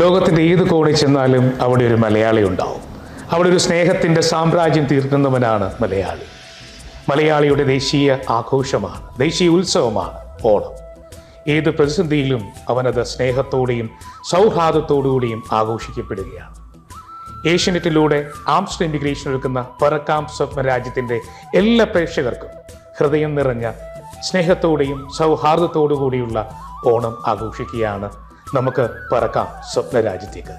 ലോകത്തിന്റെ ഏത് കോണിൽ ചെന്നാലും അവിടെ ഒരു മലയാളി ഉണ്ടാവും. അവിടെ ഒരു സ്നേഹത്തിന്റെ സാമ്രാജ്യം തീർക്കുന്നവനാണ് മലയാളി. മലയാളിയുടെ ദേശീയ ആഘോഷമാണ് ദേശീയ ഉത്സവമാണ് ഓണം. ഏത് പ്രതിസന്ധിയിലും അവനത് സ്നേഹത്തോടെയും സൗഹാർദ്ദത്തോടുകൂടിയും ആഘോഷിക്കപ്പെടുകയാണ്. ഏഷ്യനെറ്റിലൂടെ ആംസ്റ്റർ ഇമിഗ്രേഷൻ ഒരുക്കുന്ന പറക്കാം സ്വപ്ന രാജ്യത്തിന്റെ എല്ലാ പ്രേക്ഷകർക്കും ഹൃദയം നിറഞ്ഞ സ്നേഹത്തോടെയും സൗഹാർദ്ദത്തോടു കൂടിയുള്ള ഓണം ആഘോഷിക്കുകയാണ് നമുക്ക് പറക്കാം സ്വപ്ന രാജ്യത്തേക്ക്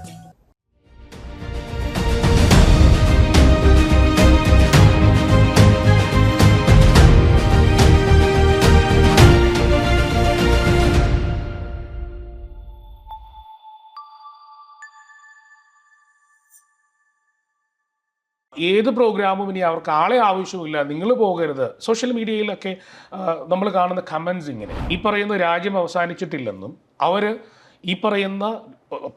ഏത് പ്രോഗ്രാമും ഇനി അവർക്ക് ആളെ ആവശ്യമില്ല നിങ്ങൾ പോകരുത്. സോഷ്യൽ മീഡിയയിലൊക്കെ നമ്മൾ കാണുന്ന കമൻസ് ഇങ്ങനെ. ഈ പറയുന്ന രാജ്യം അവസാനിച്ചിട്ടില്ലെന്നും അവർ ഈ പറയുന്ന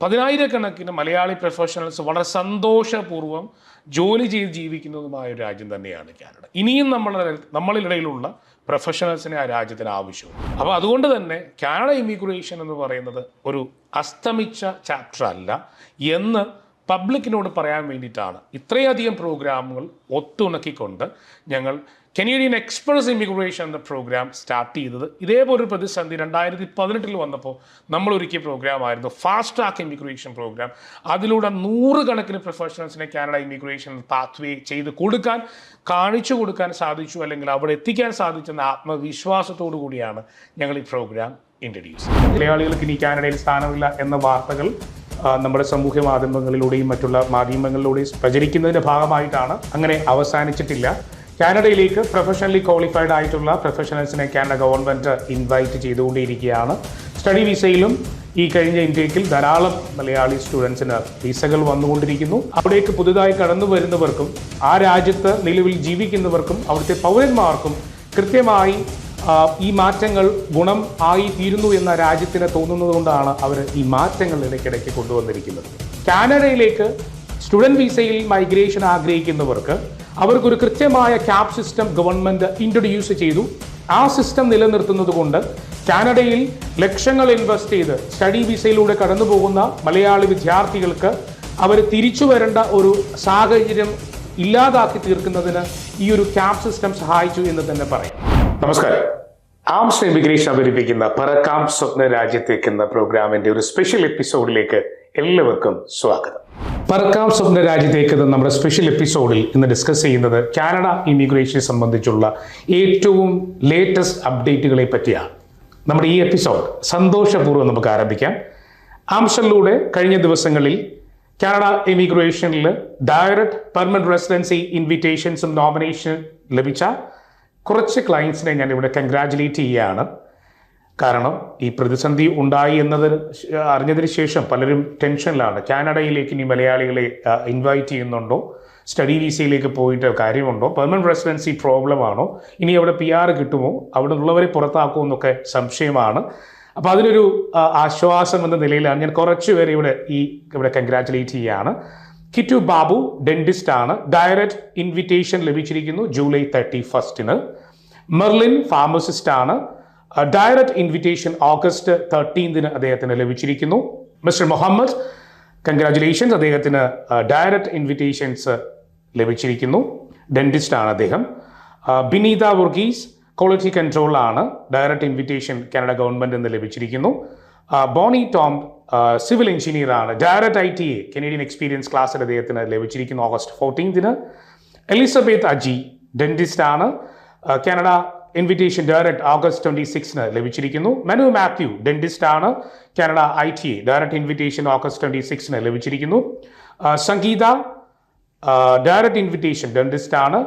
പതിനായിരക്കണക്കിന് മലയാളി പ്രൊഫഷണൽസ് വളരെ സന്തോഷപൂർവം ജോലി ചെയ്ത് ജീവിക്കുന്നതുമായ ഒരു രാജ്യം തന്നെയാണ് കാനഡ. ഇനിയും നമ്മളുടെ നമ്മളിടയിലുള്ള പ്രൊഫഷണൽസിനെ ആ രാജ്യത്തിന് ആവശ്യമുണ്ട്. അപ്പോൾ അതുകൊണ്ട് തന്നെ കാനഡ ഇമിഗ്രേഷൻ എന്ന് പറയുന്നത് ഒരു അസ്തമിച്ച ചാപ്റ്റർ അല്ല എന്ന് പബ്ലിക്കിനോട് പറയാൻ വേണ്ടിയിട്ടാണ് ഇത്രയധികം പ്രോഗ്രാമുകൾ ഒത്തുണക്കിക്കൊണ്ട് ഞങ്ങൾ കനേഡിയൻ എക്സ്പ്രസ് ഇമിഗ്രേഷൻ എന്ന പ്രോഗ്രാം സ്റ്റാർട്ട് ചെയ്തത്. ഇതേപോലെ ഒരു പ്രതിസന്ധി രണ്ടായിരത്തി പതിനെട്ടിൽ വന്നപ്പോൾ നമ്മൾ ഒരുക്കിയ പ്രോഗ്രാം ആയിരുന്നു ഫാസ്റ്റ് ട്രാക്ക് ഇമിഗ്രേഷൻ പ്രോഗ്രാം അതിലൂടെ നൂറുകണക്കിന് പ്രൊഫഷണൽസിനെ കാനഡ ഇമിഗ്രേഷൻ പാത്വേ ചെയ്ത് കൊടുക്കാൻ കാണിച്ചു കൊടുക്കാൻ സാധിച്ചു അല്ലെങ്കിൽ അവിടെ എത്തിക്കാൻ സാധിച്ചെന്ന ആത്മവിശ്വാസത്തോടു കൂടിയാണ് ഞങ്ങൾ ഈ പ്രോഗ്രാം ഇൻട്രൊഡ്യൂസ് മലയാളികൾക്ക് ഇനി കാനഡയിൽ സ്ഥാനമില്ല എന്ന വാർത്തകൾ നമ്മുടെ സമൂഹ മാധ്യമങ്ങളിലൂടെയും മറ്റുള്ള മാധ്യമങ്ങളിലൂടെയും പ്രചരിക്കുന്നതിന്റെ ഭാഗമായിട്ടാണ്. അങ്ങനെ അവസാനിച്ചിട്ടില്ല. കാനഡയിലേക്ക് പ്രൊഫഷണലി ക്വാളിഫൈഡ് ആയിട്ടുള്ള പ്രൊഫഷണൽസിനെ കാനഡ ഗവൺമെന്റ് ഇൻവൈറ്റ് ചെയ്തുകൊണ്ടിരിക്കുകയാണ്. സ്റ്റഡി വിസയിലും ഈ കഴിഞ്ഞ ഇന്ത്യയിൽ ധാരാളം മലയാളി സ്റ്റുഡൻസിന് വിസകൾ വന്നുകൊണ്ടിരിക്കുന്നു. അവിടേക്ക് പുതുതായി കടന്നു വരുന്നവർക്കും ആ രാജ്യത്ത് നിലവിൽ ജീവിക്കുന്നവർക്കും അവിടുത്തെ പൗരന്മാർക്കും കൃത്യമായി ഈ മാറ്റങ്ങൾ ഗുണം ആയി തീരുന്നു എന്ന രാജ്യത്തിന് തോന്നുന്നതുകൊണ്ടാണ് അവർ ഈ മാറ്റങ്ങൾ ഇടയ്ക്കിടയ്ക്ക് കൊണ്ടുവന്നിരിക്കുന്നത്. കാനഡയിലേക്ക് സ്റ്റുഡന്റ് വിസയിൽ മൈഗ്രേഷൻ ആഗ്രഹിക്കുന്നവർക്ക് അവർക്കൊരു കൃത്യമായ ക്യാപ് സിസ്റ്റം ഗവൺമെന്റ് ഇൻട്രൊഡ്യൂസ് ചെയ്തു. ആ സിസ്റ്റം നിലനിർത്തുന്നത് കൊണ്ട് കാനഡയിൽ ലക്ഷങ്ങൾ ഇൻവെസ്റ്റ് ചെയ്ത് സ്റ്റഡി വിസയിലൂടെ കടന്നു പോകുന്ന മലയാളി വിദ്യാർത്ഥികൾക്ക് അവർ തിരിച്ചു വരേണ്ട ഒരു സാഹചര്യം ഇല്ലാതാക്കി തീർക്കുന്നതിന് ഈ ഒരു ക്യാപ് സിസ്റ്റം സഹായിച്ചു എന്ന് തന്നെ പറയാം. നമസ്കാരം. ആംസ് ഇമിഗ്രേഷൻ അവതരിപ്പിക്കുന്ന പറക്കാം സ്വപ്ന രാജ്യത്തേക്ക് എന്ന പ്രോഗ്രാമിന്റെ ഒരു സ്പെഷ്യൽ എപ്പിസോഡിലേക്ക് എല്ലാവർക്കും സ്വാഗതം. പറക്കാം സ്വപ്ന രാജ്യത്തേക്ക് നമ്മുടെ സ്പെഷ്യൽ എപ്പിസോഡിൽ ഇന്ന് ഡിസ്കസ് ചെയ്യുന്നത് കാനഡ ഇമിഗ്രേഷനെ സംബന്ധിച്ചുള്ള ഏറ്റവും ലേറ്റസ്റ്റ് അപ്ഡേറ്റുകളെ പറ്റിയാണ്. നമ്മുടെ ഈ എപ്പിസോഡ് സന്തോഷപൂർവം നമുക്ക് ആരംഭിക്കാം. ആംസ്റ്ററിലൂടെ കഴിഞ്ഞ ദിവസങ്ങളിൽ കാനഡ ഇമിഗ്രേഷനിൽ ഡയറക്റ്റ് പെർമനന്റ് റെസിഡൻസി ഇൻവിറ്റേഷൻസും നോമിനേഷൻ ലഭിച്ച കുറച്ച് ക്ലയൻസിനെ ഞാൻ ഇവിടെ കൺഗ്രാജുലേറ്റ് ചെയ്യുകയാണ്. കാരണം ഈ പ്രതിസന്ധി ഉണ്ടായി എന്നത് അറിഞ്ഞതിന് ശേഷം പലരും ടെൻഷനിലാണ്. കാനഡയിലേക്ക് ഇനി മലയാളികളെ ഇൻവൈറ്റ് ചെയ്യുന്നുണ്ടോ? സ്റ്റഡി വിസയിലേക്ക് പോയിട്ട് കാര്യമുണ്ടോ? പെർമനന്റ് റെസിഡൻസി പ്രോബ്ലം ആണോ? ഇനി അവിടെ പി ആർ കിട്ടുമോ? അവിടെ ഉള്ളവരെ പുറത്താക്കുമോ എന്നൊക്കെ സംശയമാണ്. അപ്പോൾ അതിനൊരു ആശ്വാസം എന്ന നിലയിലാണ് ഞാൻ കുറച്ച് പേരെ ഇവിടെ ഈ ഇവിടെ കൺഗ്രാറ്റുലേറ്റ് ചെയ്യുകയാണ് കിറ്റു ബാബു ഡെന്റിസ്റ്റ് ആണ്. ഡയറക്റ്റ് ഇൻവിറ്റേഷൻ ലഭിച്ചിരിക്കുന്നു ജൂലൈ തേർട്ടി ഫസ്റ്റിന് മെർലിൻ ഫാർമസിസ്റ്റ് ആണ്. ഡയറക്റ്റ് ഇൻവിറ്റേഷൻ ഓഗസ്റ്റ് തേർട്ടീൻതിന് അദ്ദേഹത്തിന് ലഭിച്ചിരിക്കുന്നു. മിസ്റ്റർ മുഹമ്മദ് കൺഗ്രാചുലേഷൻസ് അദ്ദേഹത്തിന് ഡയറക്റ്റ് ഇൻവിറ്റേഷൻസ് ലഭിച്ചിരിക്കുന്നു. ഡെന്റിസ്റ്റ് ആണ് അദ്ദേഹം. ബിനീത വർഗീസ് ക്വാളിറ്റി കൺട്രോൾ ആണ്. ഡയറക്റ്റ് ഇൻവിറ്റേഷൻ കാനഡ ഗവൺമെന്റ് എന്ന് ലഭിച്ചിരിക്കുന്നു. ബോണി ടോം സിവിൽ എഞ്ചിനീയർ ആണ്. Direct I T A Canadian experience ക്ലാസ്സിൽ അദ്ദേഹത്തിന് ലഭിച്ചിരിക്കുന്നു ഓഗസ്റ്റ് ഫോർട്ടീൻതിന് എലിസബത്ത് അജി ഡെന്റിസ്റ്റ് ആണ്. Canada invitation direct August twenty സിക്സിന് ലഭിച്ചിരിക്കുന്നു. മെനു മാത്യു ഡെന്റിസ്റ്റ് ആണ്. Canada I T direct invitation August twenty സിക്സിന് ലഭിച്ചിരിക്കുന്നു. സംഗീത ഡയറക്ട് ഇൻവിറ്റേഷൻ ഡെന്റിസ്റ്റ് ആണ്.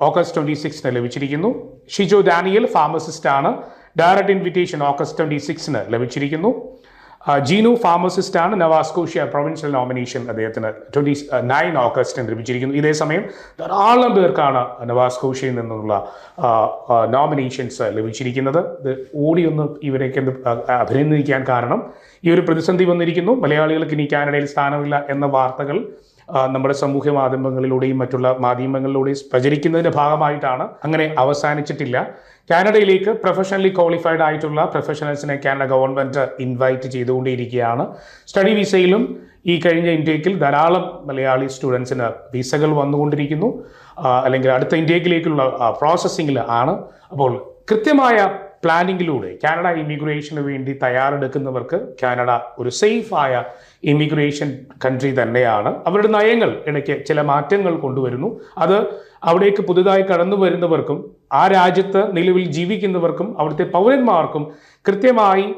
ഓഗസ്റ്റ് ട്വന്റി സിക്സിന് ലഭിച്ചിരിക്കുന്നു. ഷിജോ ഡാനിയൽ ഫാർമസിസ്റ്റ് ആണ്. ഡയറക്ട് ഇൻവിറ്റേഷൻ ഓഗസ്റ്റ് ട്വന്റി സിക്സിന് ലഭിച്ചിരിക്കുന്നു. ജീനു ഫാർമസിസ്റ്റ് ആണ് നവാസ്കോഷ്യ പ്രൊവിൻഷ്യൽ നോമിനേഷൻ അദ്ദേഹത്തിന് ട്വന്റി നയൻ ഓഗസ്റ്റിന് ലഭിച്ചിരിക്കുന്നു ഇതേസമയം ധാരാളം പേർക്കാണ് നവാസ്കോഷ്യയിൽ നിന്നുള്ള നോമിനേഷൻസ് ലഭിച്ചിരിക്കുന്നത്. ഇത് ഓടിയൊന്ന് അ- അഭിനന്ദിക്കാൻ കാരണം ഈ ഒരു പ്രതിസന്ധി വന്നിരിക്കുന്നു. മലയാളികൾക്ക് ഇനി കാനഡയിൽ സ്ഥാനമില്ല എന്ന വാർത്തകൾ നമ്മുടെ സമൂഹ മാധ്യമങ്ങളിലൂടെയും മറ്റുള്ള മാധ്യമങ്ങളിലൂടെയും പ്രചരിക്കുന്നതിന്റെ ഭാഗമായിട്ടാണ് അങ്ങനെ അവസാനിച്ചിട്ടില്ല. കാനഡയിലേക്ക് പ്രൊഫഷണലി ക്വാളിഫൈഡ് ആയിട്ടുള്ള പ്രൊഫഷണൽസിനെ കാനഡ ഗവൺമെന്റ് ഇൻവൈറ്റ് ചെയ്തുകൊണ്ടിരിക്കുകയാണ്. സ്റ്റഡി വിസയിലും ഈ കഴിഞ്ഞ ഇന്ത്യക്കിൽ ധാരാളം മലയാളി സ്റ്റുഡൻസിന് വിസകൾ വന്നുകൊണ്ടിരിക്കുന്നു. അല്ലെങ്കിൽ അടുത്ത ഇന്ത്യക്കിലേക്കുള്ള പ്രോസസ്സിങ്ങിൽ ആണ് അപ്പോൾ കൃത്യമായ പ്ലാനിങ്ങിലൂടെ കാനഡ ഇമിഗ്രേഷന് വേണ്ടി തയ്യാറെടുക്കുന്നവർക്ക് കാനഡ ഒരു സേഫായ ഇമിഗ്രേഷൻ കൺട്രി തന്നെയാണ്. അവരുടെ നയങ്ങൾ ഇടയ്ക്ക് ചില മാറ്റങ്ങൾ കൊണ്ടുവരുന്നു. അത് അവിടേക്ക് പുതുതായി കടന്നു വരുന്നവർക്കും ആ രാജ്യത്ത് നിലവിൽ ജീവിക്കുന്നവർക്കും അവിടുത്തെ പൗരന്മാർക്കും കൃത്യമായി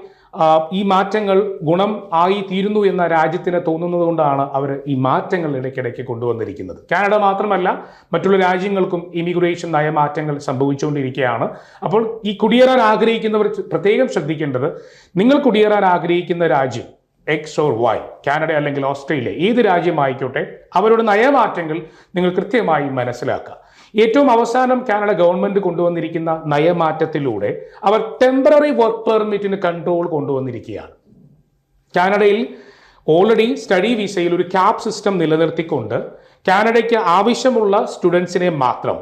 ഈ മാറ്റങ്ങൾ ഗുണം ആയി തീരുന്നു എന്ന രാജ്യത്തിന് തോന്നുന്നത് കൊണ്ടാണ് അവർ ഈ മാറ്റങ്ങൾ ഇടയ്ക്കിടയ്ക്ക് കൊണ്ടുവന്നിരിക്കുന്നത്. കാനഡ മാത്രമല്ല മറ്റുള്ള രാജ്യങ്ങൾക്കും ഇമിഗ്രേഷൻ നയമാറ്റങ്ങൾ സംഭവിച്ചുകൊണ്ടിരിക്കുകയാണ്. അപ്പോൾ ഈ കുടിയേറാൻ ആഗ്രഹിക്കുന്നവർ പ്രത്യേകം ശ്രദ്ധിക്കേണ്ടത് നിങ്ങൾ കുടിയേറാൻ ആഗ്രഹിക്കുന്ന രാജ്യം എക്സ് ഓർ വൈ കാനഡ അല്ലെങ്കിൽ ഓസ്ട്രേലിയ ഏത് രാജ്യമായിക്കോട്ടെ അവരുടെ നയമാറ്റങ്ങൾ നിങ്ങൾ കൃത്യമായി മനസ്സിലാക്കുക. ഏറ്റവും അവസാനം കാനഡ ഗവൺമെന്റ് കൊണ്ടുവന്നിരിക്കുന്ന നയമാറ്റത്തിലൂടെ അവർ ടെമ്പററി വർക്ക് പെർമിറ്റിന് കൺട്രോൾ കൊണ്ടുവന്നിരിക്കുകയാണ്. കാനഡയിൽ ഓൾറെഡി സ്റ്റഡി വിസയിൽ ഒരു ക്യാപ് സിസ്റ്റം നിലനിർത്തിക്കൊണ്ട് കാനഡയ്ക്ക് ആവശ്യമുള്ള സ്റ്റുഡൻസിനെ മാത്രം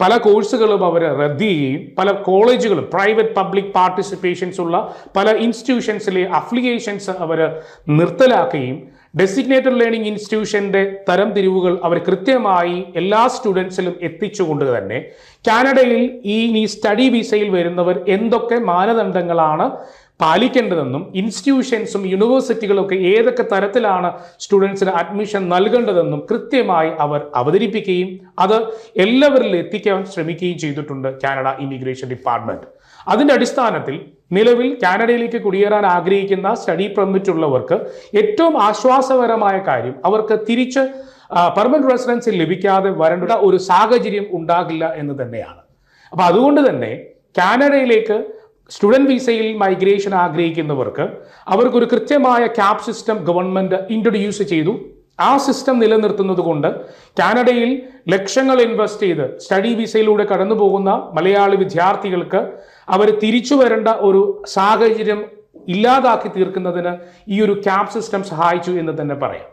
പല കോഴ്സുകളും അവർ റദ്ദ് ചെയ്യുകയും പല കോളേജുകളും പ്രൈവറ്റ് പബ്ലിക് പാർട്ടിസിപ്പേഷൻസ് ഉള്ള പല ഇൻസ്റ്റിറ്റ്യൂഷൻസിലെ അഫിലിയേഷൻസ് അവർ നിർത്തലാക്കുകയും ഡെസിഗ്നേറ്റഡ് ലേണിംഗ് ഇൻസ്റ്റിറ്റ്യൂഷന്റെ തരം തിരിവുകൾ അവർ കൃത്യമായി എല്ലാ സ്റ്റുഡൻസിലും എത്തിച്ചുകൊണ്ട് തന്നെ കാനഡയിൽ ഈ ഈ സ്റ്റഡി വിസയിൽ വരുന്നവർ എന്തൊക്കെ മാനദണ്ഡങ്ങളാണ് പാലിക്കേണ്ടതെന്നും ഇൻസ്റ്റിറ്റ്യൂഷൻസും യൂണിവേഴ്സിറ്റികളും ഒക്കെ ഏതൊക്കെ തരത്തിലാണ് സ്റ്റുഡൻസിന് അഡ്മിഷൻ നൽകേണ്ടതെന്നും കൃത്യമായി അവർ അവതരിപ്പിക്കുകയും അത് എല്ലാവരിലും എത്തിക്കാൻ ശ്രമിക്കുകയും ചെയ്തിട്ടുണ്ട് കാനഡ ഇമിഗ്രേഷൻ ഡിപ്പാർട്ട്മെന്റ് അതിന്റെ അടിസ്ഥാനത്തിൽ നിലവിൽ കാനഡയിലേക്ക് കുടിയേറാൻ ആഗ്രഹിക്കുന്ന സ്റ്റഡി പെർമിറ്റ് ഉള്ളവർക്ക് ഏറ്റവും ആശ്വാസകരമായ കാര്യം അവർക്ക് തിരിച്ച് പെർമനന്റ് റെസിഡൻസി ലഭിക്കാതെ വരേണ്ട ഒരു സാഹചര്യം ഉണ്ടാകില്ല എന്ന് തന്നെയാണ്. അപ്പോൾ അതുകൊണ്ട് തന്നെ കാനഡയിലേക്ക് സ്റ്റുഡന്റ് വിസയിൽ മൈഗ്രേഷൻ ആഗ്രഹിക്കുന്നവർക്ക് അവർക്കൊരു കൃത്യമായ ക്യാപ് സിസ്റ്റം ഗവൺമെന്റ് ഇൻട്രൊഡ്യൂസ് ചെയ്തു. ആ സിസ്റ്റം നിലനിർത്തുന്നത് കൊണ്ട് കാനഡയിൽ ലക്ഷങ്ങൾ ഇൻവെസ്റ്റ് ചെയ്ത് സ്റ്റഡി വിസയിലൂടെ കടന്നു പോകുന്ന മലയാളി വിദ്യാർത്ഥികൾക്ക് അവർ തിരിച്ചു വരേണ്ട ഒരു സാഹചര്യം ഇല്ലാതാക്കി തീർക്കുന്നതിന് ഈ ഒരു ക്യാബ് സിസ്റ്റം സഹായിച്ചു എന്ന് തന്നെ പറയാം.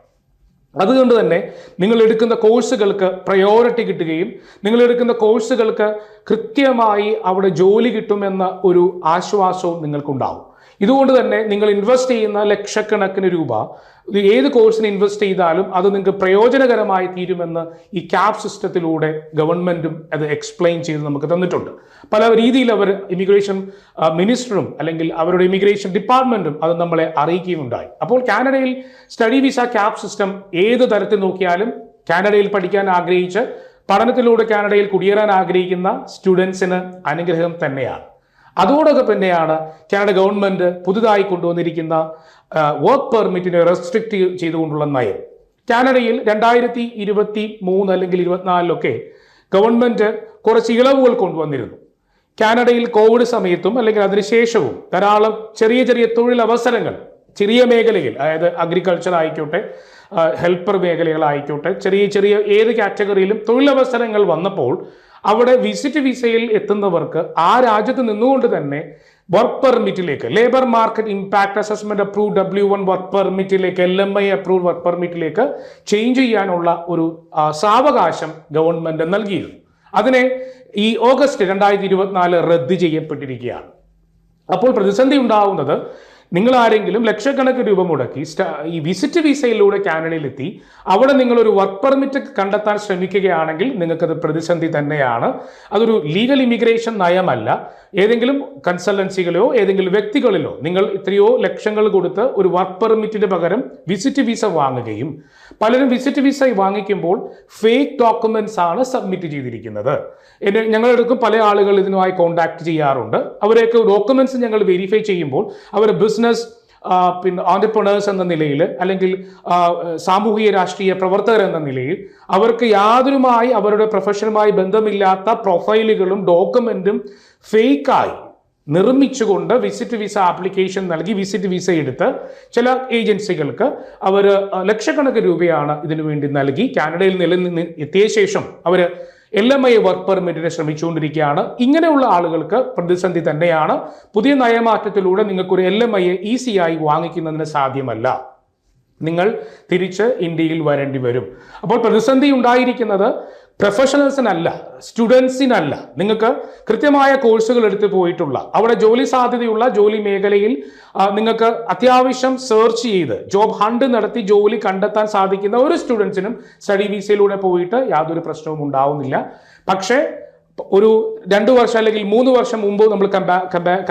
അതുകൊണ്ട് തന്നെ നിങ്ങൾ എടുക്കുന്ന കോഴ്സുകൾക്ക് പ്രയോറിറ്റി കിട്ടുകയും നിങ്ങൾ എടുക്കുന്ന കോഴ്സുകൾക്ക് കൃത്യമായി അവിടെ ജോലി കിട്ടുമെന്ന ഒരു ആശ്വാസവും നിങ്ങൾക്കുണ്ടാവും. ഇതുകൊണ്ട് തന്നെ നിങ്ങൾ ഇൻവെസ്റ്റ് ചെയ്യുന്ന ലക്ഷക്കണക്കിന് രൂപ ഏത് കോഴ്സിന് ഇൻവെസ്റ്റ് ചെയ്താലും അത് നിങ്ങൾക്ക് പ്രയോജനകരമായി തീരുമെന്ന് ഈ ക്യാബ് സിസ്റ്റത്തിലൂടെ ഗവൺമെന്റും അത് എക്സ്പ്ലെയിൻ ചെയ്ത് നമുക്ക് തന്നിട്ടുണ്ട്. പല രീതിയിൽ അവർ ഇമിഗ്രേഷൻ മിനിസ്റ്ററും അല്ലെങ്കിൽ അവരുടെ ഇമിഗ്രേഷൻ ഡിപ്പാർട്ട്മെന്റും അത് നമ്മളെ അറിയിക്കുകയുണ്ടായി. അപ്പോൾ കാനഡയിൽ സ്റ്റഡി വിസ ക്യാബ് സിസ്റ്റം ഏത് തരത്തിൽ നോക്കിയാലും കാനഡയിൽ പഠിക്കാൻ ആഗ്രഹിച്ച് പഠനത്തിലൂടെ കാനഡയിൽ കുടിയേറാൻ ആഗ്രഹിക്കുന്ന സ്റ്റുഡൻസിന് അനുഗ്രഹം തന്നെയാണ്. അതോടൊപ്പം തന്നെയാണ് കാനഡ ഗവൺമെന്റ് പുതുതായി കൊണ്ടുവന്നിരിക്കുന്ന വർക്ക് പെർമിറ്റിനെ റെസ്ട്രിക്റ്റ് ചെയ്തുകൊണ്ടുള്ള നയം. കാനഡയിൽ രണ്ടായിരത്തി ഇരുപത്തി മൂന്ന് അല്ലെങ്കിൽ ഇരുപത്തിനാലിലൊക്കെ ഗവൺമെന്റ് കുറച്ച് ഇളവുകൾ കൊണ്ടുവന്നിരുന്നു. കാനഡയിൽ കോവിഡ് സമയത്തും അല്ലെങ്കിൽ അതിനുശേഷവും ധാരാളം ചെറിയ ചെറിയ തൊഴിലവസരങ്ങൾ ചെറിയ മേഖലയിൽ അതായത് അഗ്രികൾച്ചർ ആയിക്കോട്ടെ ഹെൽപ്പർ മേഖലകളായിക്കോട്ടെ ചെറിയ ചെറിയ ഏത് കാറ്റഗറിയിലും തൊഴിലവസരങ്ങൾ വന്നപ്പോൾ അവിടെ വിസിറ്റ് വിസയിൽ എത്തുന്നവർക്ക് ആ രാജ്യത്ത് നിന്നുകൊണ്ട് തന്നെ work പെർമിറ്റിലേക്ക് labour market impact assessment approve W one work പെർമിറ്റിലേക്ക് L M I approve work പെർമിറ്റിലേക്ക് change ചെയ്യാനുള്ള ഒരു സാവകാശം ഗവൺമെന്റ് നൽകിയിരുന്നു. അതിനെ ഈ ഓഗസ്റ്റ് രണ്ടായിരത്തി ഇരുപത്തിനാല് റദ്ദ് ചെയ്യപ്പെട്ടിരിക്കുകയാണ്. അപ്പോൾ പ്രതിസന്ധി ഉണ്ടാവുന്നത് നിങ്ങൾ ആരെങ്കിലും ലക്ഷക്കണക്കിന് രൂപ മുടക്കി ഈ വിസിറ്റ് വിസയിലൂടെ കാനഡയിലെത്തി അവിടെ നിങ്ങൾ ഒരു വർക്ക് പെർമിറ്റ് കണ്ടെത്താൻ ശ്രമിക്കുകയാണെങ്കിൽ നിങ്ങൾക്കത് പ്രതിസന്ധി തന്നെയാണ്. അതൊരു ലീഗൽ ഇമിഗ്രേഷൻ നയമല്ല. ഏതെങ്കിലും കൺസൾട്ടൻസികളോ ഏതെങ്കിലും വ്യക്തികളിലോ നിങ്ങൾ ഇത്രയോ ലക്ഷങ്ങൾ കൊടുത്ത് ഒരു വർക്ക് പെർമിറ്റിന് പകരം വിസിറ്റ് വിസ വാങ്ങുകയും പലരും വിസിറ്റ് വിസ വാങ്ങിക്കുമ്പോൾ ഫേക്ക് ഡോക്യുമെന്റ്സ് ആണ് സബ്മിറ്റ് ചെയ്തിരിക്കുന്നത്. എന്നെ ഞങ്ങളെടുക്കും പല ആളുകൾ ഇതിനുമായി കോൺടാക്ട് ചെയ്യാറുണ്ട്. അവരെയൊക്കെ ഡോക്യുമെന്റ്സ് ഞങ്ങൾ വെരിഫൈ ചെയ്യുമ്പോൾ അവർ ബിസിനസ് പിന്നെ ഓണ്ടർപ്രണേഴ്സ് എന്ന നിലയിൽ അല്ലെങ്കിൽ സാമൂഹിക രാഷ്ട്രീയ പ്രവർത്തകർ എന്ന നിലയിൽ അവർക്ക് യാതൊരുമായി അവരുടെ പ്രൊഫഷനുമായി ബന്ധമില്ലാത്ത പ്രൊഫൈലുകളും ഡോക്യുമെന്റും ഫേക്കായി നിർമ്മിച്ചുകൊണ്ട് വിസിറ്റ് വിസ ആപ്ലിക്കേഷൻ നൽകി വിസിറ്റ് വിസ എടുത്ത് ചില ഏജൻസികൾക്ക് അവർ ലക്ഷക്കണക്കിന് രൂപയാണ് ഇതിനു വേണ്ടി നൽകി. കാനഡയിൽ നിലനിന്ന് എത്തിയ ശേഷം അവർ എൽ എം ഐ വർക്ക് പെർമിറ്റിന് ശ്രമിച്ചുകൊണ്ടിരിക്കുകയാണ്. ഇങ്ങനെയുള്ള ആളുകൾക്ക് പ്രതിസന്ധി തന്നെയാണ്. പുതിയ നയമാറ്റത്തിലൂടെ നിങ്ങൾക്കൊരു എൽ എം ഐ ഈസിയായി വാങ്ങിക്കുന്നതിന് സാധ്യമല്ല. നിങ്ങൾ തിരിച്ച് ഇന്ത്യയിൽ വരേണ്ടി വരും. അപ്പോൾ പ്രതിസന്ധി ഉണ്ടായിരിക്കുന്നത് പ്രൊഫഷണൽസിനല്ല സ്റ്റുഡൻസിനല്ല നിങ്ങൾക്ക് കൃത്യമായ കോഴ്സുകൾ എടുത്ത് പോയിട്ടുള്ള അവിടെ ജോലി സാധ്യതയുള്ള ജോലി മേഖലയിൽ നിങ്ങൾക്ക് അത്യാവശ്യം സെർച്ച് ചെയ്ത് ജോബ് ഹണ്ട് നടത്തി ജോലി കണ്ടെത്താൻ സാധിക്കുന്ന ഒരു സ്റ്റുഡൻസിനും സ്റ്റഡി വിസയിലൂടെ പോയിട്ട് യാതൊരു പ്രശ്നവും ഉണ്ടാവുന്നില്ല. പക്ഷേ ഒരു രണ്ട് വർഷം അല്ലെങ്കിൽ മൂന്ന് വർഷം മുമ്പ് നമ്മൾ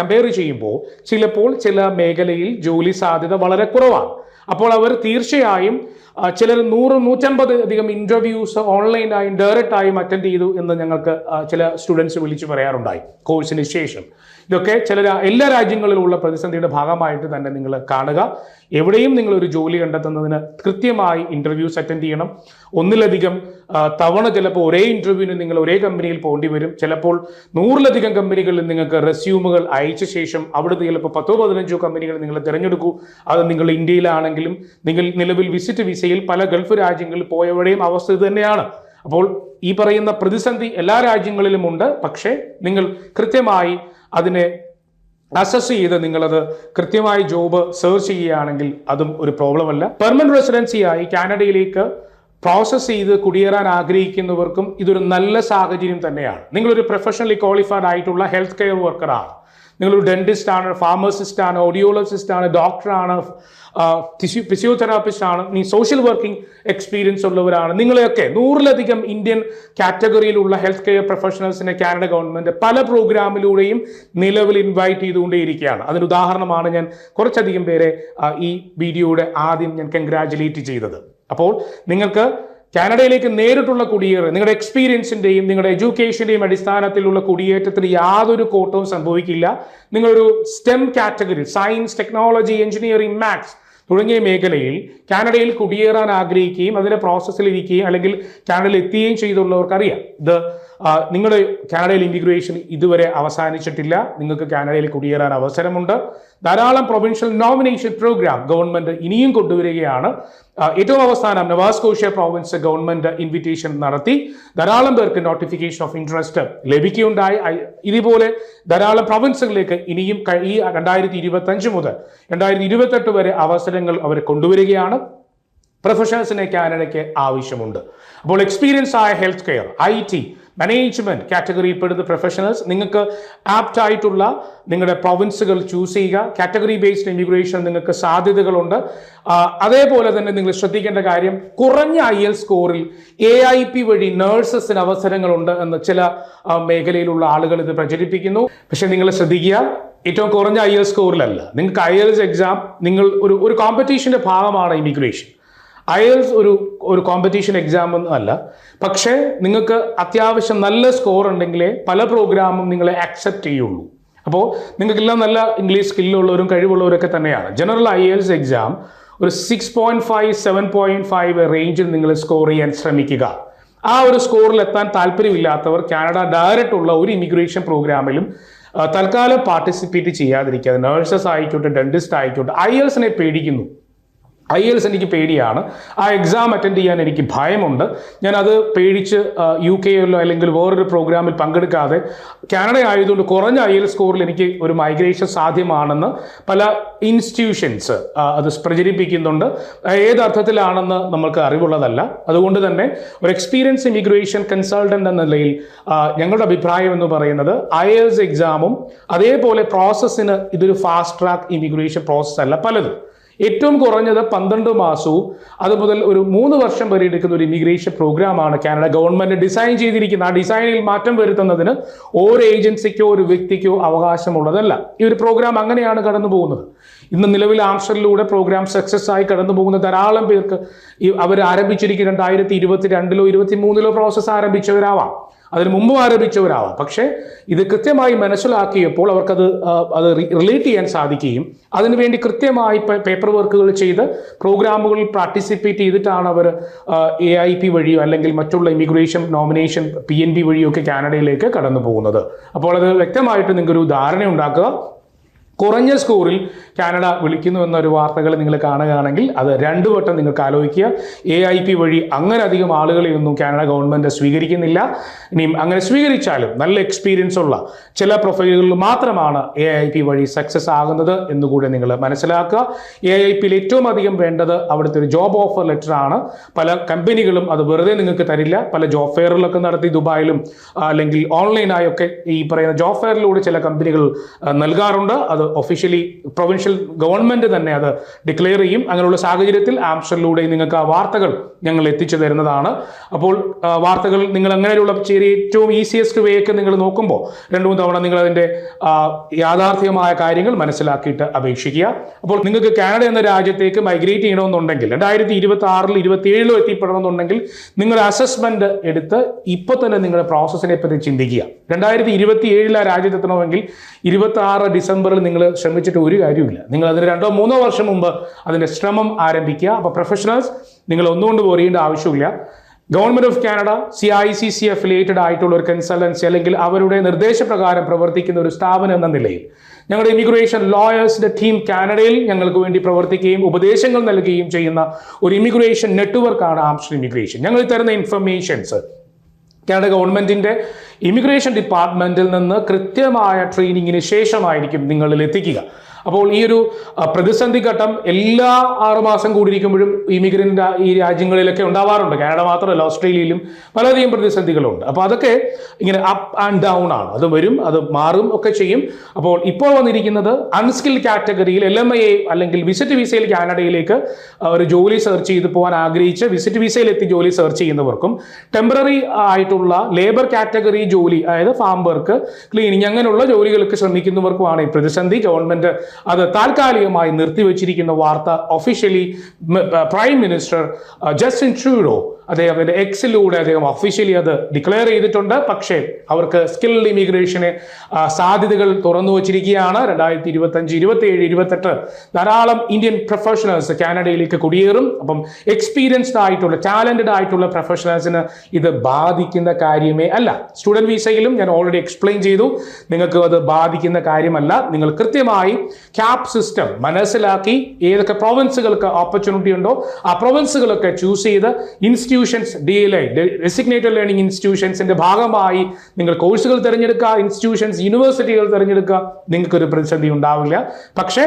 കമ്പയർ ചെയ്യുമ്പോൾ ചിലപ്പോൾ ചില മേഖലയിൽ ജോലി സാധ്യത വളരെ കുറവാണ്. അപ്പോൾ അവർ തീർച്ചയായും ചിലർ നൂറ് നൂറ്റമ്പത് അധികം ഇന്റർവ്യൂസ് ഓൺലൈനായും ഡയറക്റ്റ് ആയും അറ്റൻഡ് ചെയ്തു എന്ന് ഞങ്ങൾക്ക് ചില സ്റ്റുഡൻസ് വിളിച്ചു പറയാറുണ്ടായി കോഴ്സിന് ശേഷം. ഇതൊക്കെ ചില എല്ലാ രാജ്യങ്ങളിലുള്ള പ്രതിസന്ധിയുടെ ഭാഗമായിട്ട് തന്നെ നിങ്ങൾ കാണുക. എവിടെയും നിങ്ങൾ ഒരു ജോലി കണ്ടെത്തുന്നതിന് കൃത്യമായി ഇന്റർവ്യൂസ് അറ്റൻഡ് ചെയ്യണം. ഒന്നിലധികം തവണ ചിലപ്പോൾ ഒരേ ഇന്റർവ്യൂവിന് നിങ്ങൾ ഒരേ കമ്പനിയിൽ പോകേണ്ടി വരും. ചിലപ്പോൾ നൂറിലധികം കമ്പനികളിൽ നിങ്ങൾക്ക് റെസ്യൂമുകൾ അയച്ച ശേഷം അവിടുത്തെ ചിലപ്പോൾ പത്തോ പതിനഞ്ചോ കമ്പനികൾ നിങ്ങൾ തിരഞ്ഞെടുക്കൂ. അത് നിങ്ങൾ ഇന്ത്യയിലാണെങ്കിലും നിങ്ങൾ നിലവിൽ വിസിറ്റ് വിസയിൽ പല ഗൾഫ് രാജ്യങ്ങളിൽ പോയവരുടെയും അവസ്ഥ ഇത് തന്നെയാണ്. അപ്പോൾ ഈ പറയുന്ന പ്രതിസന്ധി എല്ലാ രാജ്യങ്ങളിലും ഉണ്ട്. പക്ഷേ നിങ്ങൾ കൃത്യമായി അതിനെ അസസ് ചെയ്ത് നിങ്ങളത് കൃത്യമായി ജോബ് സെർച്ച് ചെയ്യുകയാണെങ്കിൽ അതും ഒരു പ്രോബ്ലം അല്ല. പെർമനന്റ് റെസിഡൻസിയായി കാനഡയിലേക്ക് പ്രോസസ്സ് ചെയ്ത് കുടിയേറാൻ ആഗ്രഹിക്കുന്നവർക്കും ഇതൊരു നല്ല സാഹചര്യം തന്നെയാണ്. നിങ്ങളൊരു പ്രൊഫഷണലി ക്വാളിഫൈഡ് ആയിട്ടുള്ള ഹെൽത്ത് കെയർ വർക്കറാണ് നിങ്ങളൊരു ഡെന്റിസ്റ്റ് ആണ് ഫാർമസിസ്റ്റ് ആണ് ഓഡിയോളജിസ്റ്റ് ആണ് ഡോക്ടറാണ് ഫിസിയോതെറാപ്പിസ്റ്റ് ആണ് നീ സോഷ്യൽ വർക്കിംഗ് എക്സ്പീരിയൻസ് ഉള്ളവരാണ്. നിങ്ങളെയൊക്കെ നൂറിലധികം ഇന്ത്യൻ കാറ്റഗറിയിലുള്ള ഹെൽത്ത് കെയർ പ്രൊഫഷണൽസിനെ കാനഡ ഗവൺമെന്റ് പല പ്രോഗ്രാമിലൂടെയും നിലവിൽ ഇൻവൈറ്റ് ചെയ്തുകൊണ്ടേയിരിക്കുകയാണ്. അതിന് ഉദാഹരണമാണ് ഞാൻ കുറച്ചധികം പേരെ ഈ വീഡിയോയുടെ ആദ്യം ഞാൻ കൺഗ്രാജുലേറ്റ് ചെയ്തത്. അപ്പോൾ നിങ്ങൾക്ക് കാനഡയിലേക്ക് നേരിട്ടുള്ള കുടിയേറ് നിങ്ങളുടെ എക്സ്പീരിയൻസിന്റെയും നിങ്ങളുടെ എഡ്യൂക്കേഷന്റെയും അടിസ്ഥാനത്തിലുള്ള കുടിയേറ്റത്തിന് യാതൊരു കോട്ടവും സംഭവിക്കില്ല. നിങ്ങളൊരു STEM category science technology engineering maths തുടങ്ങിയ മേഖലയിൽ കാനഡയിൽ കുടിയേറാൻ ആഗ്രഹിക്കുകയും അതിന്റെ പ്രോസസ്സിലിരിക്കുകയും അല്ലെങ്കിൽ കാനഡയിൽ എത്തുകയും ചെയ്തുള്ളവർക്കറിയാം. ഇത് നിങ്ങളുടെ കാനഡയിൽ ഇമിഗ്രേഷൻ ഇതുവരെ അവസാനിച്ചിട്ടില്ല. നിങ്ങൾക്ക് കാനഡയിൽ കുടിയേറാൻ അവസരമുണ്ട്. ധാരാളം പ്രൊവിൻഷ്യൽ നോമിനേഷൻ പ്രോഗ്രാം ഗവൺമെന്റ് ഇനിയും കൊണ്ടുവരികയാണ്. ഏറ്റവും അവസാനം നവാസ്കോഷ്യ പ്രോവിൻസ് ഗവൺമെന്റ് ഇൻവിറ്റേഷൻ നടത്തി. ധാരാളം പേർക്ക് നോട്ടിഫിക്കേഷൻ ഓഫ് ഇൻട്രസ്റ്റ് ലഭിക്കുകയുണ്ടായി. ഇതുപോലെ ധാരാളം പ്രൊവിൻസുകളിലേക്ക് ഇനിയും ഈ രണ്ടായിരത്തി ഇരുപത്തി അഞ്ച് മുതൽ രണ്ടായിരത്തി ഇരുപത്തെട്ട് വരെ അവസരങ്ങൾ അവർ കൊണ്ടുവരികയാണ്. പ്രൊഫഷണൽസിനെ കാനഡയ്ക്ക് ആവശ്യമുണ്ട്. അപ്പോൾ എക്സ്പീരിയൻസ് ആയ health care I T management കാറ്റഗറിയിൽപ്പെടുന്ന professionals നിങ്ങൾക്ക് ആപ്റ്റ് ആയിട്ടുള്ള നിങ്ങളുടെ പ്രൊവിൻസുകൾ ചൂസ് ചെയ്യുക. കാറ്റഗറി ബേസ്ഡ് ഇമിഗ്രേഷൻ നിങ്ങൾക്ക് സാധ്യതകളുണ്ട്. അതേപോലെ തന്നെ നിങ്ങൾ ശ്രദ്ധിക്കേണ്ട കാര്യം കുറഞ്ഞ ഐ എൽ സ്കോറിൽ എ ഐ പി വഴി നേഴ്സസിന് അവസരങ്ങളുണ്ട് എന്ന് ചില മേഖലയിലുള്ള ആളുകൾ ഇത് പ്രചരിപ്പിക്കുന്നു. പക്ഷേ നിങ്ങൾ ശ്രദ്ധിക്കുക ഏറ്റവും കുറഞ്ഞ ഐ എൽ സ്കോറിലല്ല നിങ്ങൾക്ക് ഐ എൽസ് എക്സാം നിങ്ങൾ ഒരു ഒരു കോമ്പറ്റീഷന്റെ ഭാഗമാണ് ഇമിഗ്രേഷൻ അയൽസ് ഒരു ഒരു കോമ്പറ്റീഷൻ എക്സാം ഒന്നും അല്ല. പക്ഷേ നിങ്ങൾക്ക് അത്യാവശ്യം നല്ല സ്കോർ ഉണ്ടെങ്കിലേ പല പ്രോഗ്രാമും നിങ്ങളെ അക്സെപ്റ്റ് ചെയ്യുള്ളൂ. അപ്പോൾ നിങ്ങൾക്കെല്ലാം നല്ല ഇംഗ്ലീഷ് സ്കില്ലുള്ളവരും കഴിവുള്ളവരൊക്കെ തന്നെയാണ്. ജനറൽ ഐ എൽസ് എക്സാം ഒരു six point five seven point five റേഞ്ചിൽ നിങ്ങൾ സ്കോർ ചെയ്യാൻ ശ്രമിക്കുക. ആ ഒരു സ്കോറിൽ എത്താൻ താല്പര്യമില്ലാത്തവർ കാനഡ ഡയറക്റ്റ് ഉള്ള ഒരു ഇമിഗ്രേഷൻ പ്രോഗ്രാമിലും തൽക്കാലം പാർട്ടിസിപ്പേറ്റ് ചെയ്യാതിരിക്കുക. നേഴ്സസ് ആയിക്കോട്ടെ ഡെന്റിസ്റ്റ് ആയിക്കോട്ടെ ഐ എൽസിനെ പേടിക്കുന്നു. ഐ എൽസ് എനിക്ക് പേടിയാണ്. ആ എക്സാം അറ്റൻഡ് ചെയ്യാൻ എനിക്ക് ഭയമുണ്ട്. ഞാൻ അത് പേടിച്ച് യു കെയിലോ അല്ലെങ്കിൽ വേറൊരു പ്രോഗ്രാമിൽ പങ്കെടുക്കാതെ കാനഡ ആയതുകൊണ്ട് കുറഞ്ഞ ഐ എൽ സ്കോറിൽ എനിക്ക് ഒരു മൈഗ്രേഷൻ സാധ്യമാണെന്ന് പല ഇൻസ്റ്റിറ്റ്യൂഷൻസ് അത് പ്രചരിപ്പിക്കുന്നുണ്ട്. ഏതർത്ഥത്തിലാണെന്ന് നമ്മൾക്ക് അറിവുള്ളതല്ല. അതുകൊണ്ട് തന്നെ ഒരു എക്സ്പീരിയൻസ് ഇമിഗ്രേഷൻ കൺസൾട്ടന്റ് എന്ന നിലയിൽ ഞങ്ങളുടെ അഭിപ്രായം എന്ന് പറയുന്നത് ഐ എൽസ് എക്സാമും അതേപോലെ പ്രോസസ്സിന് ഇതൊരു ഫാസ്റ്റ് ട്രാക്ക് ഇമിഗ്രേഷൻ പ്രോസസ്സല്ല പലതും. ഏറ്റവും കുറഞ്ഞത് പന്ത്രണ്ട് മാസവും അത് മുതൽ ഒരു മൂന്ന് വർഷം വരെ എടുക്കുന്ന ഒരു ഇമിഗ്രേഷൻ പ്രോഗ്രാമാണ് കാനഡ ഗവൺമെന്റ് ഡിസൈൻ ചെയ്തിരിക്കുന്നത്. ആ ഡിസൈനിൽ മാറ്റം വരുത്തുന്നതിന് ഓരോ ഏജൻസിക്കോ ഒരു വ്യക്തിക്കോ അവകാശമുള്ളതല്ല. ഈ ഒരു പ്രോഗ്രാം അങ്ങനെയാണ് കടന്നു പോകുന്നത്. ഇന്ന് നിലവിൽ ആംസ്റ്ററിലൂടെ പ്രോഗ്രാം സക്സസ് ആയി കടന്നു പോകുന്ന ധാരാളം പേർക്ക് അവർ ആരംഭിച്ചിരിക്കുന്ന രണ്ടായിരത്തി ഇരുപത്തി രണ്ടിലോ ഇരുപത്തി മൂന്നിലോ പ്രോസസ്സ് ആരംഭിച്ചവരാവാം. അതിന് മുമ്പ് ആരംഭിച്ചവരാവാം പക്ഷേ ഇത് കൃത്യമായി മനസ്സിലാക്കിയപ്പോൾ അവർക്കത് അത് റിലേറ്റ് ചെയ്യാൻ സാധിക്കുകയും അതിനുവേണ്ടി കൃത്യമായി പേപ്പർ വർക്കുകൾ ചെയ്ത് പ്രോഗ്രാമുകളിൽ പാർട്ടിസിപ്പേറ്റ് ചെയ്തിട്ടാണ് അവർ എ ഐ പി വഴിയോ അല്ലെങ്കിൽ മറ്റുള്ള immigration nomination P N B വഴിയോ ഒക്കെ കാനഡയിലേക്ക് കടന്നു പോകുന്നത് അപ്പോൾ അത് വ്യക്തമായിട്ട് നിങ്ങൾക്കൊരു ധാരണ ഉണ്ടാക്കുക കുറഞ്ഞ സ്കോറിൽ കാനഡ വിളിക്കുന്നു എന്നൊരു വാർത്തകൾ നിങ്ങൾ കാണുകയാണെങ്കിൽ അത് രണ്ടു വട്ടം നിങ്ങൾക്ക് ആലോചിക്കുക. എ ഐ പി വഴി അങ്ങനെ അധികം ആളുകളെയൊന്നും കാനഡ ഗവൺമെന്റ് സ്വീകരിക്കുന്നില്ല. ഇനിയും അങ്ങനെ സ്വീകരിച്ചാലും നല്ല എക്സ്പീരിയൻസ് ഉള്ള ചില പ്രൊഫൈലുകളിൽ മാത്രമാണ് എ ഐ പി വഴി സക്സസ് ആകുന്നത് എന്നുകൂടെ നിങ്ങൾ മനസ്സിലാക്കുക. എ ഐ പിയിൽ ഏറ്റവും അധികം വേണ്ടത് അവിടുത്തെ ഒരു ജോബ് ഓഫർ ലെറ്റർ ആണ്. പല കമ്പനികളും അത് വെറുതെ നിങ്ങൾക്ക് തരില്ല. പല ജോബ് ഫെയറുകളൊക്കെ നടത്തി ദുബായിലും അല്ലെങ്കിൽ ഓൺലൈനായൊക്കെ ഈ പറയുന്ന ജോബ് ഫെയറിലൂടെ ചില കമ്പനികൾ നൽകാറുണ്ട്. അത് ഒഫീഷ്യലി പ്രൊവിൻഷ്യൽ ഗവൺമെന്റ് തന്നെ അത് ഡിക്ലെയർ ചെയ്യും. അങ്ങനെയുള്ള സാഹചര്യത്തിൽ ആംസ്റ്ററിലൂടെ നിങ്ങൾക്ക് ആ വാർത്തകൾ ഞങ്ങൾ എത്തിച്ചു തരുന്നതാണ്. അപ്പോൾ വാർത്തകൾ നിങ്ങൾ അങ്ങനെയുള്ള ചെറിയ ഏറ്റവും ഈസിയസ്റ്റ് വേ ഒക്കെ നിങ്ങൾ നോക്കുമ്പോൾ രണ്ടു മൂന്ന് തവണ നിങ്ങൾ അതിന്റെ യാഥാർത്ഥ്യമായ കാര്യങ്ങൾ മനസ്സിലാക്കിയിട്ട് അപേക്ഷിക്കുക. അപ്പോൾ നിങ്ങൾക്ക് കാനഡ എന്ന രാജ്യത്തേക്ക് മൈഗ്രേറ്റ് ചെയ്യണമെന്നുണ്ടെങ്കിൽ രണ്ടായിരത്തി ഇരുപത്തി ആറിൽ ഇരുപത്തി ഏഴിലോ എത്തിപ്പെടണമെന്നുണ്ടെങ്കിൽ നിങ്ങൾ അസസ്മെന്റ് എടുത്ത് ഇപ്പോൾ തന്നെ നിങ്ങളുടെ പ്രോസസ്സിനെ പറ്റി ചിന്തിക്കുക. രണ്ടായിരത്തി ഇരുപത്തി ഏഴിൽ ആ രാജ്യത്തെത്തണമെങ്കിൽ ഇരുപത്തി ആറ് ഡിസംബറിൽ നിങ്ങൾ ശ്രമിച്ചിട്ട് ഒരു കാര്യമില്ല നിങ്ങൾ അതിന് രണ്ടോ മൂന്നോ വർഷം മുമ്പ് അതിന്റെ ശ്രമം ആരംഭിക്കുക. അപ്പോൾ പ്രൊഫഷണൽസ് നിങ്ങൾ ഒന്നുകൊണ്ട് പോരേണ്ട ആവശ്യമില്ല government of Canada C I C C affiliated ആയിട്ടുള്ള ഒരു കൺസൾട്ടൻസി അല്ലെങ്കിൽ അവരുടെ നിർദ്ദേശപ്രകാരം പ്രവർത്തിക്കുന്ന ഒരു സ്ഥാപനം എന്ന നിലയിൽ ഞങ്ങളുടെ ഇമിഗ്രേഷൻ ലോയേഴ്സിന്റെ ടീം കാനഡയിൽ ഞങ്ങൾക്ക് വേണ്ടി പ്രവർത്തിക്കുകയും ഉപദേശങ്ങൾ നൽകുകയും ചെയ്യുന്ന ഒരു ഇമിഗ്രേഷൻ നെറ്റ്വർക്കാണ് ആംസ്റ്റർ ഇമിഗ്രേഷൻ ഞങ്ങൾ തരുന്ന ഇൻഫർമേഷൻസ് കാനഡ ഗവൺമെന്റിന്റെ ഇമിഗ്രേഷൻ ഡിപ്പാർട്ട്മെന്റിൽ നിന്ന് കൃത്യമായ ട്രെയിനിങ്ങിന് ശേഷമായിരിക്കും നിങ്ങളിൽ എത്തിക്കുക. അപ്പോൾ ഈ ഒരു പ്രതിസന്ധി ഘട്ടം എല്ലാ ആറുമാസം കൂടിയിരിക്കുമ്പോഴും ഇമിഗ്രന്റ് ഈ രാജ്യങ്ങളിലൊക്കെ ഉണ്ടാവാറുണ്ട്. കാനഡ മാത്രമല്ല ഓസ്ട്രേലിയയിലും വളരെയധികം പ്രതിസന്ധികളുണ്ട്. അപ്പോൾ അതൊക്കെ ഇങ്ങനെ അപ്പ് ആൻഡ് ഡൗൺ ആണ്. അത് വരും അത് മാറും ഒക്കെ ചെയ്യും. അപ്പോൾ ഇപ്പോൾ വന്നിരിക്കുന്നത് അൺസ്കിൽ കാറ്റഗറിയിൽ എൽ എം ഐ അല്ലെങ്കിൽ വിസിറ്റ് വിസയിൽ കാനഡയിലേക്ക് ഒരു ജോലി സെർച്ച് ചെയ്ത് പോകാൻ ആഗ്രഹിച്ച് വിസിറ്റ് വിസയിൽ എത്തി ജോലി സെർച്ച് ചെയ്യുന്നവർക്കും ടെമ്പററി ആയിട്ടുള്ള ലേബർ കാറ്റഗറി ജോലി അതായത് ഫാം വർക്ക് ക്ലീനിങ് അങ്ങനെയുള്ള ജോലികൾക്ക് ശ്രമിക്കുന്നവർക്കുമാണ് ഈ പ്രതിസന്ധി. ഗവൺമെന്റ് അത് താൽക്കാലികമായി നിർത്തിവെച്ചിരിക്കുന്ന വാർത്ത officially prime minister Justin Trudeau അദ്ദേഹത്തിന്റെ എക്സിലൂടെ അദ്ദേഹം ഒഫീഷ്യലി അത് ഡിക്ലെയർ ചെയ്തിട്ടുണ്ട്. പക്ഷേ അവർക്ക് സ്കിൽഡ് ഇമിഗ്രേഷന് സാധ്യതകൾ തുറന്നു വച്ചിരിക്കുകയാണ്. രണ്ടായിരത്തി ഇരുപത്തി അഞ്ച് ഇരുപത്തി ഏഴ് ഇരുപത്തെട്ട് ധാരാളം ഇന്ത്യൻ പ്രൊഫഷണൽസ് കാനഡയിലേക്ക് കുടിയേറും. അപ്പം എക്സ്പീരിയൻസ്ഡ് ആയിട്ടുള്ള ടാലന്റഡ് ആയിട്ടുള്ള പ്രൊഫഷണൽസിന് ഇത് ബാധിക്കുന്ന കാര്യമേ അല്ല. സ്റ്റുഡന്റ് വിസയിലും ഞാൻ ഓൾറെഡി എക്സ്പ്ലെയിൻ ചെയ്തു. നിങ്ങൾക്ക് അത് ബാധിക്കുന്ന കാര്യമല്ല. നിങ്ങൾ കൃത്യമായി ക്യാപ് സിസ്റ്റം മനസ്സിലാക്കി ഏതൊക്കെ പ്രൊവിൻസുകൾക്ക് ഓപ്പർച്യൂണിറ്റി ഉണ്ടോ ആ പ്രൊവിൻസുകളൊക്കെ ചൂസ് ചെയ്ത് institutions D L I designated learning ഇൻസ്റ്റിറ്റ്യൂഷൻസിന്റെ ഭാഗമായി നിങ്ങൾ കോഴ്സുകൾ തിരഞ്ഞെടുക്കുക ഇൻസ്റ്റിറ്റ്യൂഷൻസ് യൂണിവേഴ്സിറ്റികൾ തിരഞ്ഞെടുക്കുക നിങ്ങൾക്കൊരു പ്രതിസന്ധി ഉണ്ടാവില്ല. പക്ഷേ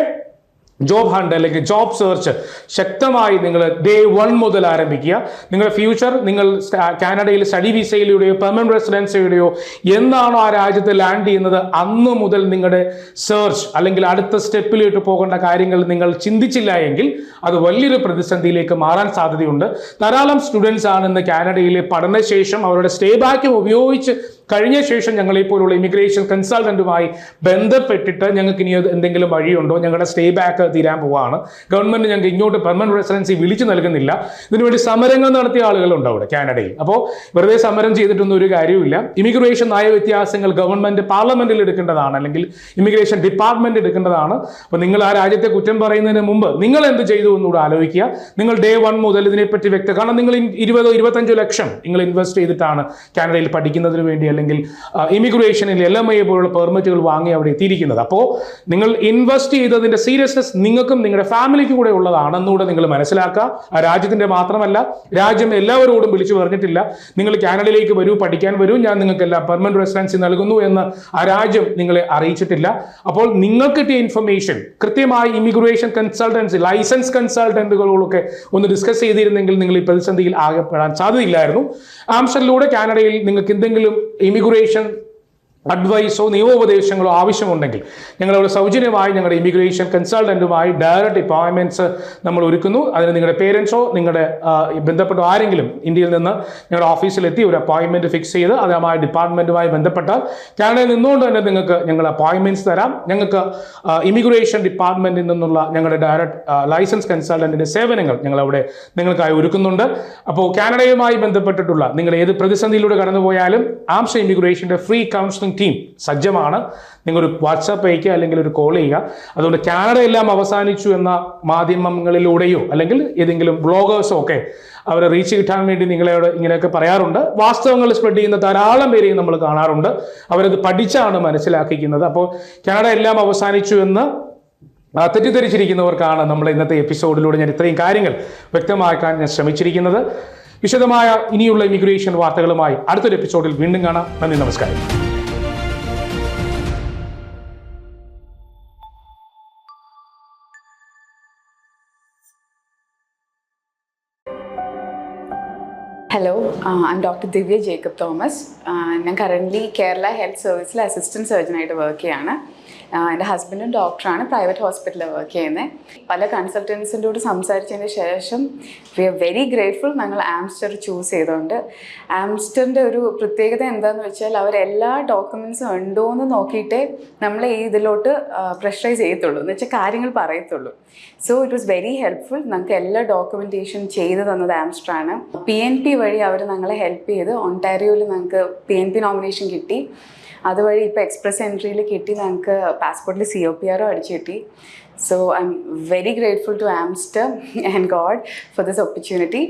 ജോബ് ഹണ്ട് അല്ലെങ്കിൽ ജോബ് സെർച്ച് ശക്തമായി നിങ്ങൾ ഡേ വൺ മുതൽ ആരംഭിക്കുക. നിങ്ങളുടെ ഫ്യൂച്ചർ നിങ്ങൾ കാനഡയിൽ സ്റ്റഡി വിസയിലൂടെയോ പെർമനന്റ് റെസിഡൻസിയുടെയോ എന്നാണോ ആ രാജ്യത്ത് ലാൻഡ് ചെയ്യുന്നത് അന്ന് മുതൽ നിങ്ങളുടെ സെർച്ച് അല്ലെങ്കിൽ അടുത്ത സ്റ്റെപ്പിലോട്ട് പോകേണ്ട കാര്യങ്ങൾ നിങ്ങൾ ചിന്തിച്ചില്ല എങ്കിൽ അത് വലിയൊരു പ്രതിസന്ധിയിലേക്ക് മാറാൻ സാധ്യതയുണ്ട്. ധാരാളം സ്റ്റുഡൻസ് ആണ് ഇന്ന് കാനഡയിലെ പഠനശേഷം അവരുടെ സ്റ്റേ ബാക്കും ഉപയോഗിച്ച് കഴിഞ്ഞ ശേഷം ഞങ്ങളെപ്പോലുള്ള ഇമിഗ്രേഷൻ കൺസൾട്ടന്റുമായി ബന്ധപ്പെട്ടിട്ട് ഞങ്ങൾക്ക് ഇനി എന്തെങ്കിലും വഴിയുണ്ടോ? ഞങ്ങളുടെ സ്റ്റേ ബാക്ക് തീരാൻ പോവാണ്. ഗവൺമെന്റ് ഞങ്ങൾക്ക് ഇങ്ങോട്ട് പെർമനന്റ് റെസിഡൻസി വിളിച്ചു നൽകുന്നില്ല. ഇതിനുവേണ്ടി സമരങ്ങൾ നടത്തിയ ആളുകളുണ്ട് അവിടെ കാനഡയിൽ. അപ്പോൾ വെറുതെ സമരം ചെയ്തിട്ടൊന്നും ഒരു കാര്യവുമില്ല. ഇമിഗ്രേഷൻ നയ വ്യത്യാസങ്ങൾ ഗവൺമെന്റ് പാർലമെന്റിൽ എടുക്കേണ്ടതാണ് അല്ലെങ്കിൽ ഇമിഗ്രേഷൻ ഡിപ്പാർട്ട്മെന്റ് എടുക്കേണ്ടതാണ്. അപ്പോൾ നിങ്ങൾ ആ രാജ്യത്തെ കുറ്റം പറയുന്നതിന് മുമ്പ് നിങ്ങൾ എന്ത് ചെയ്തു എന്നുകൂടെ ആലോചിക്കുക. നിങ്ങൾ ഡേ വൺ മുതൽ ഇതിനെപ്പറ്റി വ്യക്ത കാരണം നിങ്ങൾ ഇരുപതോ ഇരുപത്തഞ്ചോ ലക്ഷം നിങ്ങൾ ഇൻവെസ്റ്റ് ചെയ്തിട്ടാണ് കാനഡയിൽ പഠിക്കുന്നതിന് വേണ്ടി അല്ലെങ്കിൽ ഇമിഗ്രേഷനിൽ എൽ എം ഐ പോലുള്ള പെർമിറ്റുകൾ വാങ്ങി അവിടെ എത്തിയിരിക്കുന്നത്. അപ്പോൾ നിങ്ങൾ ഇൻവെസ്റ്റ് ചെയ്തതിന്റെ സീരിയസ്നെസ് നിങ്ങൾക്കും നിങ്ങളുടെ ഫാമിലിക്കും കൂടെ ഉള്ളതാണെന്നുകൂടെ നിങ്ങൾ മനസ്സിലാക്കുക. ആ രാജ്യത്തിന്റെ മാത്രമല്ല രാജ്യം എല്ലാവരോടും വിളിച്ചു പറഞ്ഞിട്ടില്ല. നിങ്ങൾ കാനഡയിലേക്ക് വരൂ പഠിക്കാൻ വരൂ ഞാൻ നിങ്ങൾക്ക് എല്ലാ പെർമനന്റ് റെസിഡൻസി നൽകുന്നു എന്ന് ആ രാജ്യം നിങ്ങളെ അറിയിച്ചിട്ടില്ല. അപ്പോൾ നിങ്ങൾക്ക് കിട്ടിയ ഇൻഫർമേഷൻ കൃത്യമായി ഇമിഗ്രേഷൻ കൺസൾട്ടൻസി ലൈസൻസ് കൺസൾട്ടന്റുകളൊക്കെ ഒന്ന് ഡിസ്കസ് ചെയ്തിരുന്നെങ്കിൽ നിങ്ങൾ ഈ പ്രതിസന്ധിയിൽ ആകപ്പെടാൻ സാധ്യതയില്ലായിരുന്നു. ആംസ്റ്ററിലൂടെ കാനഡയിൽ നിങ്ങൾക്ക് എന്തെങ്കിലും ഇമിഗ്രേഷൻ അഡ്വൈസോ നിയമോപദേശങ്ങളോ ആവശ്യമുണ്ടെങ്കിൽ ഞങ്ങളവിടെ സൗജന്യമായി ഞങ്ങളുടെ ഇമിഗ്രേഷൻ കൺസൾട്ടന്റുമായി ഡയറക്റ്റ് അപ്പോയിൻമെന്റ്സ് നമ്മൾ ഒരുക്കുന്നു. അതിന് നിങ്ങളുടെ പേരൻസോ നിങ്ങളുടെ ബന്ധപ്പെട്ട ആരെങ്കിലും ഇന്ത്യയിൽ നിന്ന് ഞങ്ങളുടെ ഓഫീസിലെത്തി ഒരു അപ്പോയിൻമെന്റ് ഫിക്സ് ചെയ്ത് അതുമായി ഡിപ്പാർട്ട്മെന്റുമായി ബന്ധപ്പെട്ടാൽ കാനഡയിൽ നിന്നുകൊണ്ട് തന്നെ നിങ്ങൾക്ക് ഞങ്ങൾ അപ്പോയിൻമെന്റ്സ് തരാം. ഞങ്ങൾക്ക് ഇമിഗ്രേഷൻ ഡിപ്പാർട്ട്മെന്റിൽ നിന്നുള്ള ഞങ്ങളുടെ ഡയറക്റ്റ് ലൈസൻസ് കൺസൾട്ടന്റിന്റെ സേവനങ്ങൾ ഞങ്ങളവിടെ നിങ്ങൾക്കായി ഒരുക്കുന്നുണ്ട്. അപ്പോൾ കാനഡയുമായി ബന്ധപ്പെട്ടിട്ടുള്ള നിങ്ങൾ ഏത് പ്രതിസന്ധിയിലൂടെ കടന്നുപോയാലും ആംസ്റ്റർ ഇമിഗ്രേഷന്റെ ഫ്രീ കൗൺസിലിംഗ് ടീം സജ്ജമാണ്. നിങ്ങളൊരു വാട്സാപ്പ് അയക്കുക അല്ലെങ്കിൽ ഒരു കോൾ ചെയ്യുക. അതുകൊണ്ട് കാനഡ എല്ലാം അവസാനിച്ചു എന്ന മാധ്യമങ്ങളിലൂടെയോ അല്ലെങ്കിൽ ഏതെങ്കിലും ബ്ലോഗേഴ്സോ ഒക്കെ അവരെ റീച്ച് കിട്ടാൻ വേണ്ടി നിങ്ങളോട് ഇങ്ങനെയൊക്കെ പറയാറുണ്ട്. വാസ്തവങ്ങൾ സ്പ്രെഡ് ചെയ്യുന്ന ധാരാളം പേരെയും നമ്മൾ കാണാറുണ്ട്. അവരത് പഠിച്ചാണ് മനസ്സിലാക്കിക്കുന്നത്. അപ്പോൾ കാനഡ എല്ലാം അവസാനിച്ചു എന്ന് തെറ്റിദ്ധരിച്ചിരിക്കുന്നവർക്കാണ് നമ്മൾ ഇന്നത്തെ എപ്പിസോഡിലൂടെ ഞാൻ ഇത്രയും കാര്യങ്ങൾ വ്യക്തമാക്കാൻ ഞാൻ ശ്രമിച്ചിരിക്കുന്നത്. വിശദമായ ഇനിയുള്ള ഇമിഗ്രേഷൻ വാർത്തകളുമായി അടുത്തൊരു എപ്പിസോഡിൽ വീണ്ടും കാണാം. നന്ദി നമസ്കാരം. I doctor Divya Jacob Thomas. ഞാൻ കറന്റ്ലി കേരള ഹെൽത്ത് സർവീസിൽ അസിസ്റ്റന്റ് സർജനായിട്ട് വർക്ക് ചെയ്യാണ്. എന്റെ ഹസ്ബൻഡും ഡോക്ടറാണ് പ്രൈവറ്റ് ഹോസ്പിറ്റലിൽ വർക്ക് ചെയ്യുന്നത് പല കൺസൾട്ടൻസിന്റെ കൂടെ സംസാരിച്ചതിന് ശേഷം വി ആർ വെരി ഗ്രേറ്റ്ഫുൾ ഞങ്ങൾ ആംസ്റ്റർ ചൂസ് ചെയ്തുകൊണ്ട് ആംസ്റ്ററിന്റെ ഒരു പ്രത്യേകത എന്താണെന്ന് വെച്ചാൽ അവർ എല്ലാ ഡോക്യുമെൻസും ഉണ്ടോ എന്ന് നോക്കിയിട്ടേ നമ്മൾ ഈ ഇതിലോട്ട് പ്രഷറൈസ് ചെയ്യത്തുള്ളൂ. എന്ന് വെച്ചാൽ കാര്യങ്ങൾ പറയത്തുള്ളൂ. So it was very helpful ഞങ്ങൾക്ക് എല്ലാ ഡോക്യുമെന്റേഷൻ ചെയ്തു തന്നത് ആംസ്റ്ററാണ് പി എൻ പി വഴി അവർ ഞങ്ങളെ ഹെൽപ്പ് ചെയ്ത് ഒണ്ടാരിയോയിൽ ഞങ്ങൾക്ക് പി എൻ പി നോമിനേഷൻ കിട്ടി. അതുവഴി ഇപ്പോൾ എക്സ്പ്രസ് എൻട്രിയിൽ കിട്ടി ഞങ്ങൾക്ക് പാസ്പോർട്ടിൽ സി ഒ പി ആറോ അടിച്ചു കിട്ടി. So I'm very grateful to Amster and God for this opportunity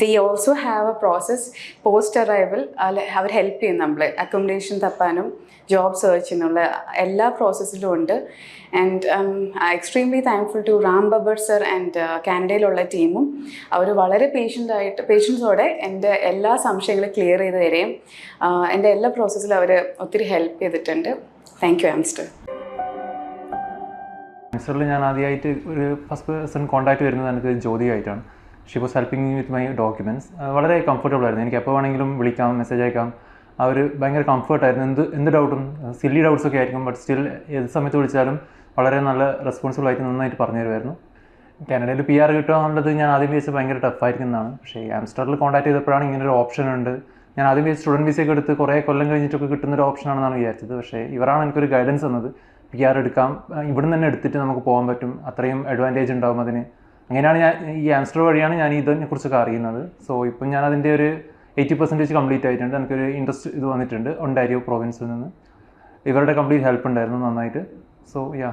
they also have a process post arrival our help ചെയ്യും നമ്മൾ അക്കോമഡേഷൻ തപ്പാനും ജോബ് സെർച്ചിനുള്ള എല്ലാ പ്രോസസ്സിലും ഉണ്ട്. And extremely thankful to Ram Babbar sir and കാനഡയിലുള്ള ടീമും അവർ വളരെ പേഷ്യന്റ് ആയിട്ട് പേഷ്യൻസോടെ എന്റെ എല്ലാ സംശയങ്ങളും ക്ലിയർ ചെയ്ത് തരികയും ആഹ് എന്റെ എല്ലാ പ്രോസസ്സിലും അവർ ഒത്തിരി ഹെൽപ്പ് ചെയ്തിട്ടുണ്ട്. താങ്ക് യു ആംസ്റ്റർ മിസ്റ്ററിൽ ഞാൻ ആദ്യമായിട്ട് ഒരു ഫസ്റ്റ് പേഴ്സൺ കോൺടാക്ട് വരുന്നത് എനിക്ക് ജ്യോതിയായിട്ടാണ് she was helping me with my documents വളരെ കംഫർട്ടബിൾ ആയിരുന്നു. എനിക്ക് എപ്പോൾ വേണമെങ്കിലും വിളിക്കാം മെസ്സേജ് അയക്കാം. ആ ഒരു ഭയങ്കര കംഫർട്ടായിരുന്നു എന്ത് എന്ത് ഡൗട്ടും സില്ലി ഡൗട്ട്സ് ഒക്കെ ആയിരിക്കും ബട്ട് സ്റ്റിൽ ഏത് സമയത്ത് വിളിച്ചാലും വളരെ നല്ല റെസ്പോൺസിബിൾ ആയിട്ട് നന്നായിട്ട് പറഞ്ഞു തരുമായിരുന്നു. കാനഡയിൽ പി ആർ കിട്ടുക എന്നുള്ളത് ഞാൻ ആദ്യം വിചാരിച്ചത് ഭയങ്കര ടഫായിരിക്കുന്നതാണ് പക്ഷേ ആംസ്റ്ററിൽ കോൺടാക്ട് ചെയ്തപ്പോഴാണ് ഇങ്ങനെ ഒരു ഓപ്ഷൻ ഉണ്ട്. ഞാൻ ആദ്യം വിചാരിച്ചു സ്റ്റുഡന്റ് വിസയൊക്കെ എടുത്ത് കുറേ കൊല്ലം കഴിഞ്ഞിട്ടൊക്കെ കിട്ടുന്ന ഒരു ഓപ്ഷനാണെന്നാണ് വിചാരിച്ചത്. പക്ഷേ ഇവരാണ് എനിക്കൊരു ഗൈഡൻസ് തന്നത്. പി ആർ എടുക്കാം. ഇവിടുന്ന് തന്നെ എടുത്തിട്ട് നമുക്ക് പോകാൻ പറ്റും. അത്രയും അഡ്വാന്റേജ് ഉണ്ടാവും അതിന്. അങ്ങനെയാണ് ഞാൻ ഈ ആംസ്റ്റർ വഴിയാണ് ഞാൻ ഇതിനെക്കുറിച്ചൊക്കെ അറിയുന്നത്. സോ ഇപ്പം ഞാൻ അതിന്റെ ഒരു എയ്റ്റി പെർസെന്റേജ് കംപ്ലീറ്റ് ആയിട്ടുണ്ട്. എനിക്കൊരു ഇൻട്രസ്റ്റ് ഇത് വന്നിട്ടുണ്ട് ഒണ്ടാരിയോ പ്രോവിൻസിൽ നിന്ന്. ഇവരുടെ കംപ്ലീറ്റ് ഹെൽപ്പ് ഉണ്ടായിരുന്നു നന്നായിട്ട്. സോ യാ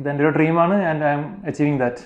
ഇതെന്റെ ഒരു ഡ്രീമാണ് and I'm achieving that